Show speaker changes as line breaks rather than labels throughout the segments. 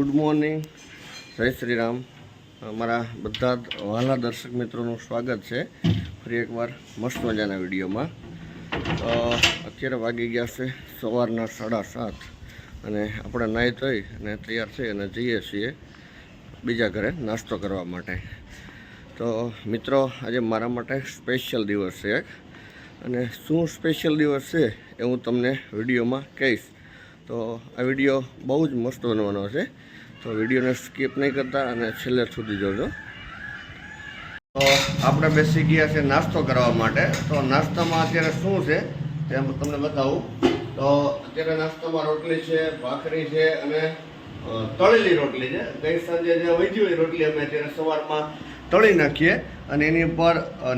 Good morning. જય શ્રી રામ અમારા બધા જ વહાલા દર્શક મિત્રોનું સ્વાગત છે. ફરી એકવાર મસ્ત મજાના વિડીયોમાં. અત્યારે વાગી ગયા છે સવારના સાડા સાત અને આપણે નાહી ધોઈ અને તૈયાર થઈ અને જઈએ છીએ બીજા ઘરે નાસ્તો કરવા માટે. તો મિત્રો, આજે મારા માટે સ્પેશિયલ દિવસ છે અને શું સ્પેશિયલ દિવસ છે એ હું તમને વિડીયોમાં કહીશ. તો આ વીડિયો બહુ જ મસ્ત બનવાનો છે. તો વિડીયોને સ્કીપ નહીં કરતા અને છેલ્લે સુધી જોજો. તો આપણે બેસી ગયા છે નાસ્તો કરવા માટે. તો નાસ્તામાં અત્યારે શું છે તે તમને બતાવું. તો અત્યારે નાસ્તામાં રોટલી છે, ભાખરી છે અને તળેલી રોટલી છે. ગઈ સાંજે જે વૈજી રોટલી અમે અત્યારે સવારમાં તળી નાખીએ. અને એની ઉપર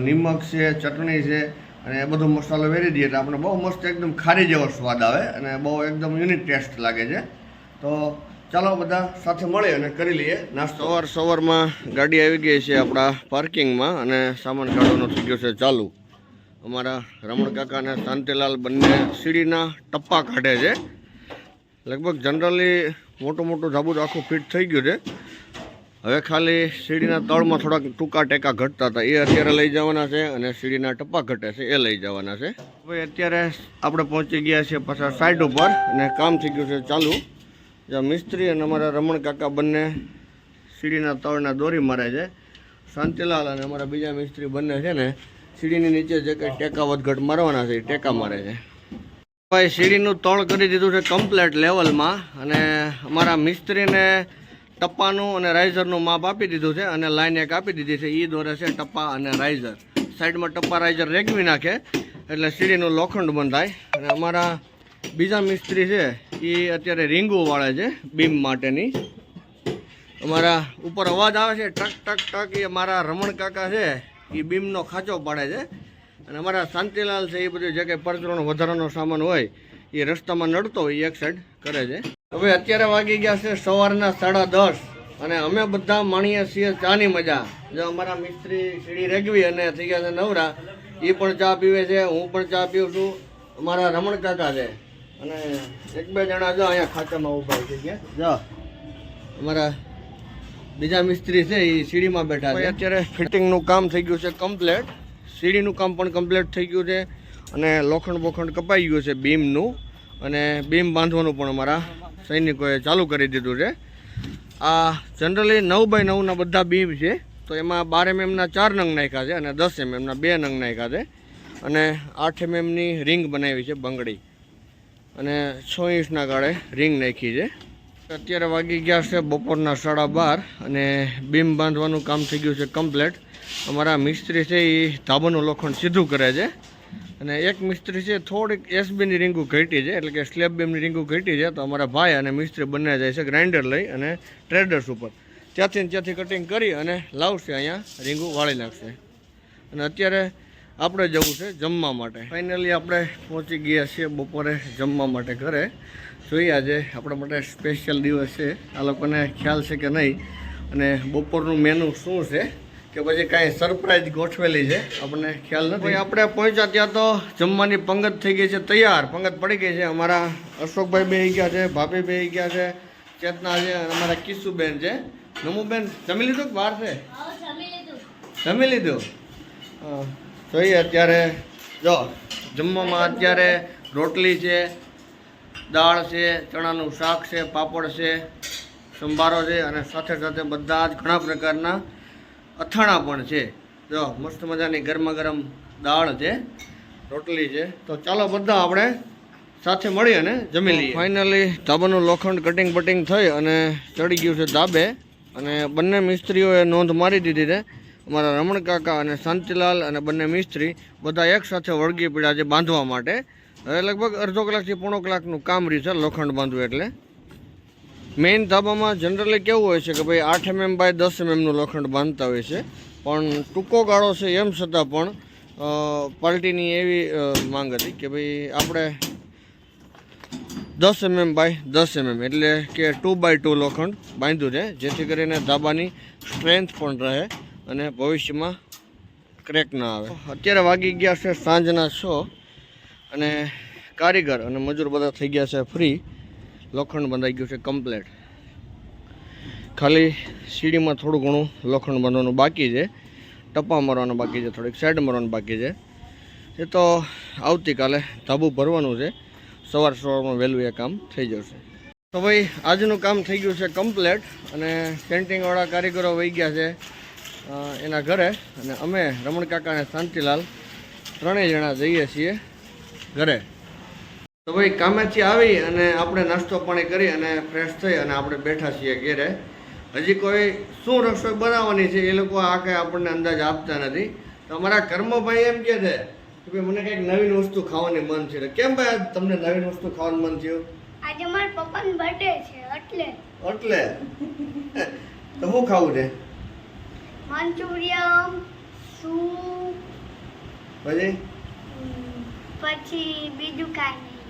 નિમક છે, ચટણી છે અને એ બધો મસાલો વેરી દઈએ. એટલે આપણે બહુ મસ્ત એકદમ ખારી જેવો સ્વાદ આવે અને બહુ એકદમ યુનિક ટેસ્ટ લાગે છે. તો ચાલો બધા સાથે મળીએ અને કરી લઈએ નાસ્તો. સવાર સવારમાં ગાડી આવી ગઈ છે આપણા પાર્કિંગમાં અને સામાન કાઢવાનો થઈ ગયો છે ચાલુ. અમારા રમણ કાકા અને શાંતિલાલ બંને સીડીના ટપ્પા કાઢે છે. લગભગ જનરલી મોટું મોટું ધાબુ આખું ફિટ થઈ ગયું છે. હવે ખાલી સીડીના તળમાં થોડાક ટૂંકા ટેકા ઘટતા હતા. એ અત્યારે લઈ જવાના છે અને સીડીના ટપ્પા ઘટે છે. એ લઈ જવાના છે. હવે અત્યારે આપણે પહોંચી ગયા છીએ પાછા સાઈડ ઉપર અને કામ થઈ ગયું છે ચાલુ. જ્યાં મિસ્ત્રી અને અમારા રમણ કાકા બંને સીડીના તળના દોરી મારે છે. શાંતિલાલ અને અમારા બીજા મિસ્ત્રી બંને છે ને, સીડીની નીચે જે કંઈ ટેકા વધઘટ મારવાના છે, એ ટેકા મારે છે. ભાઈ, સીડીનું તળ કરી દીધું છે કમ્પ્લેટ લેવલમાં અને અમારા મિસ્ત્રીને ટપ્પાનું અને રાઇઝરનું માપ આપી દીધું છે અને લાઈન એક આપી દીધી છે. એ દોરે છે ટપ્પા અને રાઇઝર સાઈડમાં ટપ્પા રાઇઝર રેગવી નાખે એટલે સીડીનું લોખંડ બંધાય. અને અમારા બીજા મિસ્ત્રી છે એ અત્યારે રીંગું વાળે છે, બીમ માટેની. અમારા ઉપર અવાજ આવે છે, ટક ટક ટક, એ મારા રમણ કાકા છે, એ બીમનો ખાંચો પાડે છે. અને અમારા શાંતિલાલ છે, એ બધું જે કંઈ પરચરોનો વધારાનો સામાન હોય, એ રસ્તામાં નડતો હોય, એક સાઈડ કરે છે. હવે અત્યારે વાગી ગયા છે સવારના સાડા દસ, અને અમે બધા માણીએ છીએ ચાની મજા. જો અમારા મિસ્ત્રી સીડી રેગવી અને થઈ ગયા છે નવરા, એ પણ ચા પીવે છે, હું પણ ચા પીઉં છું. અમારા રમણ કાકા છે. અને એક બે જણા જો અહીંયા ખાતામાં ઊભા થઈ ગયા જો, અમારા બીજા મિસ્ત્રી છે એ સીડીમાં બેઠા છે. અત્યારે ફિટિંગનું કામ થઈ ગયું છે કમ્પ્લેટ સીડીનું કામ પણ કમ્પ્લેટ થઈ ગયું છે અને લોખંડ બોખંડ કપાઈ ગયું છે બીમનું. અને બીમ બાંધવાનું પણ અમારા સૈનિકોએ ચાલુ કરી દીધું છે. આ જનરલી નવ બાય નવના બધા બીમ છે. તો એમાં બાર એમએમના ચાર નંગ નાખ્યા છે અને દસ એમએમના બે નંગ નાખ્યા છે. અને આઠ એમએમની રિંગ બનાવી છે બંગડી. અને છ ઇંચના ગાળે રિંગ નાખી છે. અત્યારે વાગી ગયા છે બપોરના સાડા બાર અને બીમ બાંધવાનું કામ થઈ ગયું છે કમ્પ્લેટ અમારા મિસ્ત્રી છે એ ધાબાનું લોખંડ સીધું કરે છે. અને એક મિસ્ત્રી છે થોડીક એસબીની રીંગું ઘટી છે, એટલે કે સ્લેબ બીમની રીંગું ઘટી છે, તો અમારા ભાઈ અને મિસ્ત્રી બંને જાય છે ગ્રાઇન્ડર લઈ અને ટ્રેડર્સ ઉપર. ત્યાંથી ત્યાંથી કટિંગ કરી અને લાવશે અહીંયા રીંગું વાળી નાખશે. અને અત્યારે આપણે જવું છે જમવા માટે. ફાઇનલી આપણે પહોંચી ગયા છીએ બપોરે જમવા માટે ઘરે. જોઈએ આજે આપણા માટે સ્પેશિયલ દિવસ છે. આ લોકોને ખ્યાલ છે કે નહીં? અને બપોરનું મેનુ શું છે? કે પછી કાંઈ સરપ્રાઈઝ ગોઠવેલી છે? આપણને ખ્યાલ નથી. આપણે પહોંચ્યા ત્યાં તો જમવાની પંગત થઈ ગઈ છે તૈયાર. પંગત પડી ગઈ છે. અમારા અશોકભાઈ બે ગયા છે ભાભી બે ગયા છે ચેતના છે અને અમારા કિશુબેન છે. નમુબેન જમી લીધું કે બહાર છે? જમી લીધું? હા. જોઈએ અત્યારે જો, જમવામાં અત્યારે રોટલી છે, દાળ છે, ચણાનું શાક છે, પાપડ છે, સંભારો છે અને સાથે સાથે બધા જ ઘણા પ્રકારના અથાણા પણ છે. જો, મસ્ત મજાની ગરમા ગરમ દાળ છે, રોટલી છે. તો ચાલો બધા આપણે સાથે મળી અને જમી લઈએ. ફાઇનલી ધાબાનું લોખંડ કટિંગ બટિંગ થઈ અને ચડી ગયું છે ધાબે અને બંને મિસ્ત્રીઓએ નોંધ મારી દીધી છે. અમારા રમણ કાકા અને શાંતિલાલ અને બંને મિસ્ત્રી બધા એકસાથે વળગી પડ્યા છે બાંધવા માટે. હવે લગભગ અડધો કલાકથી પોણો કલાકનું કામ રહ્યું છે લોખંડ બાંધવું એટલે. મેઇન ધાબામાં જનરલી કેવું હોય છે કે ભાઈ આઠ એમએમ બાય દસ એમએમનું લોખંડ બાંધતા હોય છે. પણ ટૂંકો ગાળો છે એમ છતાં પણ પાર્ટીની એવી માંગ હતી કે ભાઈ આપણે દસ એમએમ બાય દસ એમએમ એટલે કે ટુ બાય ટુ લોખંડ બાંધ્યું છે, જેથી કરીને ધાબાની સ્ટ્રેન્થ પણ રહે. અને ભવિષ્યમાં ક્રેક ના આવે. અત્યારે વાગી ગયા છે સાંજના છ અને કારીગર અને મજૂર બધા થઈ ગયા છે ફ્રી. લોખંડ બંધાઈ ગયું છે કમ્પ્લેટ ખાલી સીડીમાં થોડું ઘણું લોખંડ બાંધવાનું બાકી છે. ટપ્પા મારવાનું બાકી છે, થોડીક સાઈડ મારવાનું બાકી છે. એ તો આવતીકાલે ધાબુ ભરવાનું છે. સવાર સવારમાં વહેલું એ કામ થઈ જશે. તો ભાઈ, આજનું કામ થઈ ગયું છે કમ્પ્લેટ અને પેન્ટિંગવાળા કારીગરો વહી ગયા છે. એના ઘરે અને અમે રમણ કાકાને શાંતિલાલ ત્રણેય જણા જઈએ છીએ ઘરે. તો ભાઈ કામેથી આવી અને આપણે નાસ્તો પાણી કરી અને ફ્રેશ થઈ અને આપણે બેઠા છીએ ઘેરે. હજી કોઈ શું રસોઈ બનાવવાની છે એ લોકો આ કંઈ આપણને અંદાજ આપતા નથી. તો અમારા કર્મભાઈ એમ કહે છે કે ભાઈ મને કંઈક નવીન વસ્તુ ખાવાની મન છે. કેમ ભાઈ તમને નવીન વસ્તુ ખાવાનું મન થયું?
આજે મારા પપ્પાનો બર્થડે છે એટલે.
એટલે? તો શું ખાવું છે?
મંચુરિયમ સૂપ
પછી?
પછી બીજું કાંઈ નહીં.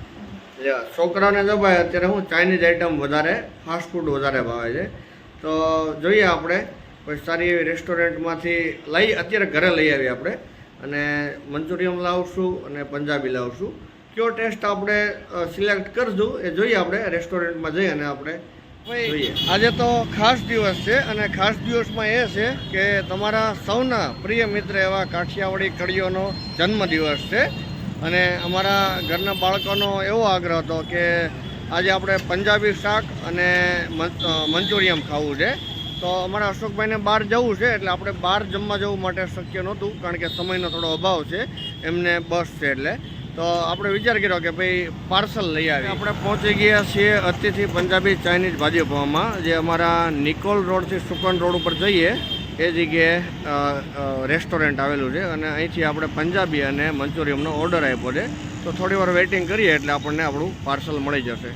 લ્યો, છોકરાઓને તો ભાઈ અત્યારે હું ચાઇનીઝ આઈટમ વધારે ફાસ્ટ ફૂડ વધારે ભાવે છે. તો જોઈએ આપણે કોઈ સારી એવી રેસ્ટોરન્ટમાંથી લઈ અત્યારે ઘરે લઈ આવીએ આપણે. અને મંચુરિયમ લાવશું અને પંજાબી લાવશું. કયો ટેસ્ટ આપણે સિલેક્ટ કરશું એ જોઈએ આપણે રેસ્ટોરન્ટમાં જઈ અને આપણે આજે તો ખાસ દિવસ છે અને ખાસ દિવસમાં એ છે કે તમારા સૌના પ્રિય મિત્ર એવા કાઠિયાવાડી કડીઓનો જન્મદિવસ છે. અને અમારા ઘરના બાળકોનો એવો આગ્રહ હતો કે આજે આપણે પંજાબી શાક અને મંચુરિયમ ખાવું છે. તો અમારા અશોકભાઈને બહાર જવું છે એટલે આપણે બહાર જમવા જવું માટે શક્ય નહોતું, કારણ કે સમયનો થોડો અભાવ છે. એમને બસ છે એટલે. તો આપણે વિચાર કર્યો કે ભાઈ પાર્સલ લઈ આવી. આપણે પહોંચી ગયા છીએ અતિથિ પંજાબી ચાઇનીઝ ભાજીપામાં જે અમારા નિકોલ રોડથી સુકન રોડ ઉપર જઈએ એ જગ્યાએ રેસ્ટોરન્ટ આવેલું છે. અને અહીંથી આપણે પંજાબી અને મંચુરિયમનો ઓર્ડર આપ્યો છે. તો થોડી વાર વેઇટિંગ કરીએ એટલે આપણને આપણું પાર્સલ મળી જશે.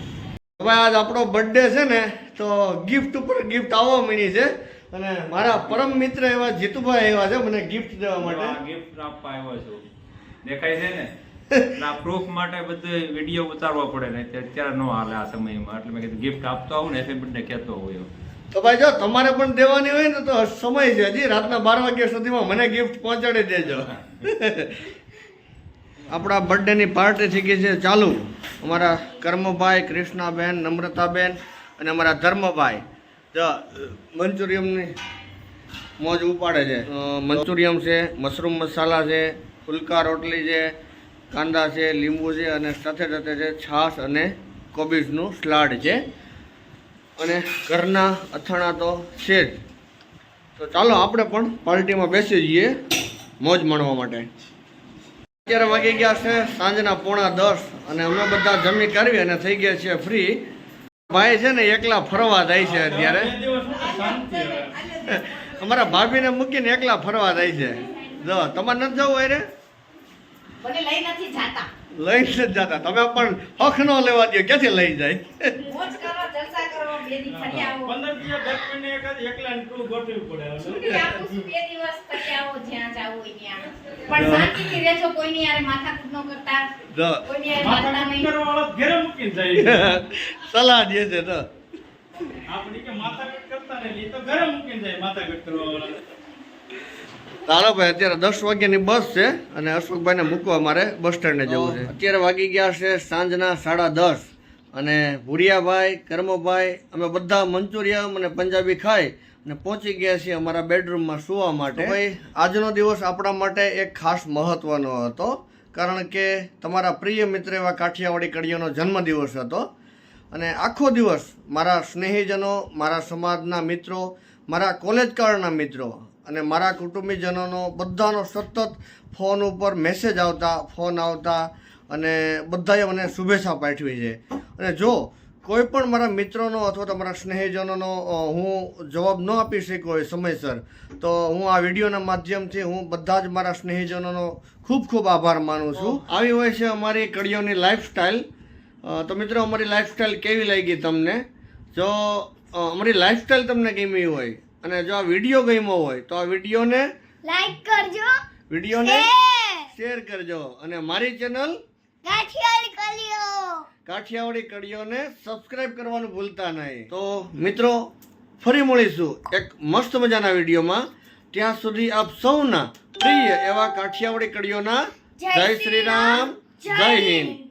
હવે આજ આપણો બર્થડે છે ને તો ગિફ્ટ ઉપર ગિફ્ટ આવવા મળી છે. અને મારા પરમ મિત્ર એવા જીતુભાઈ એવા છે મને ગિફ્ટ દેવા માટે.
ગિફ્ટ આપવા આવ્યો છું. દેખાય છે ને? આ પ્રૂફ માટે બધું વીડિયો ઉતારવા પડે ને અત્યારે નો હાલે આ સમયમાં. એટલે મેં કીધું ગિફ્ટ આપતો આવું ને બર્થડે કહેતો હોય
તો ભાઈ જો તમારે પણ દેવાની હોય ને તો સમય છે હજી. રાતના બાર વાગ્યા સુધીમાં મને ગિફ્ટ પહોંચાડી દેજો. આપણા બર્થડેની પાર્ટી થઈ ગઈ છે ચાલુ. અમારા કર્મભાઈ કૃષ્ણાબેન નમ્રતાબેન અને અમારા ધર્મભાઈ. જો મંચુરિયમની મોજ ઉપાડે છે. મંચુરિયમ છે મશરૂમ મસાલા છે ફુલકા રોટલી છે કાંદા છે લીંબુ છે અને સાથે સાથે છે છાશ અને કોબીજનું સ્લાડ છે. અને ઘરના અથાણા તો છે જ. તો ચાલો આપણે પણ પાર્ટીમાં બેસી જઈએ મોજ માણવા માટે. અત્યારે વાગી ગયા છે સાંજના પોણા દસ અને અમે બધા જમી કરવી અને થઈ ગયા છીએ ફ્રી. ભાઈ છે ને એકલા ફરવા જાય છે અત્યારે. અમારા ભાભીને મૂકીને એકલા ફરવા જાય છે. જો તમારે નથી જવું અરે
મને લઈ નથી જાતા.
લઈ જ નથી જતા. તમે પણ હક ન લેવા દો ક્યાંથી લઈ જાય?
મોજ કરો જલસા કરો બે દી ફરી આવો. છૂટી આપું બે દિવસ ફરી આવો જ્યાં જાવું ત્યાં. પણ શાંતિથી રહેજો કોઈની યારે માથાકૂટ ન કરતા. કોઈની યારે મારતા નહીં.
સલાહ દે છે તો ભાઈ અત્યારે દસ વાગ્યાની બસ છે અને અશોકભાઈને મૂકવા મારે બસ સ્ટેન્ડે જવું છે. અત્યારે વાગી ગયા છે સાંજના સાડા દસ અને ભૂરિયાભાઈ કર્મભાઈ અમે બધા મંચુરિયમ અને પંજાબી ખાઈ અને પહોંચી ગયા છીએ અમારા બેડરૂમમાં સુવા માટે. ભાઈ આજનો દિવસ આપણા માટે એક ખાસ મહત્વનો હતો કારણ કે તમારા પ્રિય મિત્ર એવા કાઠિયાવાડી કડીઓનો જન્મદિવસ હતો. અને આખો દિવસ મારા સ્નેહીજનો મારા સમાજના મિત્રો મારા કોલેજ કાળના મિત્રો અને મારા કુટુંબીજનોનો બધાનો સતત ફોન ઉપર મેસેજ આવતા, ફોન આવતા અને બધાએ મને શુભેચ્છા પાઠવી છે. અને જો કોઈ પણ મારા મિત્રોનો અથવા તો મારા સ્નેહીજનોનો હું જવાબ ન આપી શક્યો હોય સમયસર, તો હું આ વિડીયોના માધ્યમથી હું બધા જ મારા સ્નેહીજનોનો ખૂબ ખૂબ આભાર માનું છું. આવી હોય છે અમારી કડીઓની લાઈફસ્ટાઈલ તો મિત્રો, અમારી લાઈફસ્ટાઈલ કેવી લાગી તમને? જો અમારી લાઈફસ્ટાઈલ તમને ગમી હોય અને જો આ વીડિયો ગમ્યો હોય તો આ વિડીયોને
લાઈક કરજો
વિડીયોને
શેર
કરજો. અને મારી ચેનલ
કાઠિયાવાડી કળીઓ
કાઠિયાવાડી કડીઓને સબસ્ક્રાઇબ કરવાનું ભૂલતા નહીં. તો મિત્રો ફરી મળીશું એક મસ્ત મજાના વિડીયોમાં ત્યાં સુધી આપ સૌના પ્રિય એવા કાઠિયાવાડી કડીઓના જય શ્રી રામ જય હિન્દ.